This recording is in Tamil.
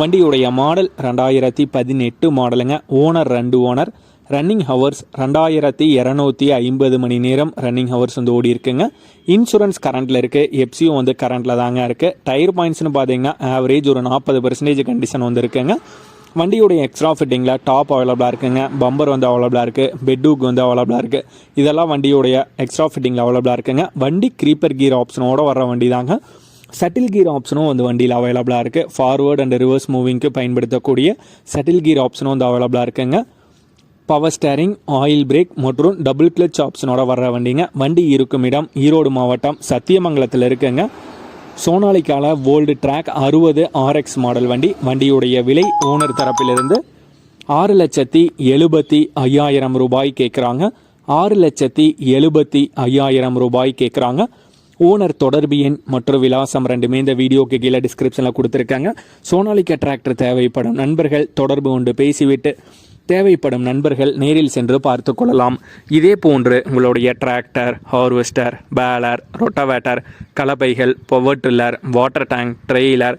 வண்டியுடைய மாடல் ரெண்டாயிரத்தி பதினெட்டு மாடலுங்க ஓனர் ரெண்டு ஓனர் ரன்னிங் ஹவர்ஸ் ரெண்டாயிரத்தி இரநூத்தி ஐம்பது மணி நேரம் ரன்னிங் ஹவர்ஸ் வந்து ஓடி இருக்குங்க. இன்சூரன்ஸ் கரண்ட்டில் இருக்குது எப்சியும் வந்து கரண்ட்டில் தாங்க இருக்குது டயர் பாயிண்ட்ஸ்னு பார்த்தீங்கன்னா ஆவரேஜ் ஒரு நாற்பது பர்சன்டேஜ் கண்டிஷன் வந்து இருக்குங்க. வண்டியுடைய எக்ஸ்ட்ரா ஃபிட்டிங்கில் டாப் அவைலபிளாக இருக்குங்க. பம்பர் வந்து அவைலபிளாக இருக்குது பெட்ரூக் வந்து அவைலபிளாக இருக்குது இதெல்லாம் வண்டியுடைய எக்ஸ்ட்ரா ஃபிட்டிங்கில் அவைலபிளாக இருக்குங்க. வண்டி க்ரீப்பர் கீர் ஆப்ஷனோடு வர வண்டி தாங்க சட்டில் கீர் ஆப்ஷனும் வந்து வண்டியில் அவைலபிளாக இருக்குது ஃபார்வர்ட் அண்ட் ரிவர்ஸ் மூவிங்க்கு பயன்படுத்தக்கூடிய சட்டில் கீர் ஆப்ஷனும் வந்து அவைலபிளாக இருக்குங்க. பவர் ஸ்டேரிங் ஆயில் பிரேக் மற்றும் டபுள் கிளச் ஆப்ஷனோட வர்ற வண்டிங்க. வண்டி இருக்கும் இடம் ஈரோடு மாவட்டம் சத்தியமங்கலத்தில் இருக்குங்க. சோனாலிக்கால ஓல்டு ட்ராக் அறுபது ஆர்எக்ஸ் மாடல் வண்டி. வண்டியுடைய விலை ஓனர் தரப்பிலிருந்து ஆறு லட்சத்தி எழுபத்தி ஐயாயிரம் ரூபாய் கேட்குறாங்க ஆறு லட்சத்தி எழுபத்தி ஐயாயிரம் ரூபாய் கேட்குறாங்க ஓனர் தொடர்பு எண் மற்றும் விலாசம் ரெண்டுமே இந்த வீடியோக்கு கீழே டிஸ்கிரிப்ஷனில் கொடுத்துருக்காங்க. சோனாலிக்கா டிராக்டர் தேவைப்படும் நண்பர்கள் தொடர்பு கொண்டு பேசிவிட்டு தேவைப்படும் நண்பர்கள் நேரில் சென்று பார்த்து கொள்ளலாம். இதே போன்று உங்களுடைய tractor harvester baler rotavator கலப்பைகள் power tiller water tank trailer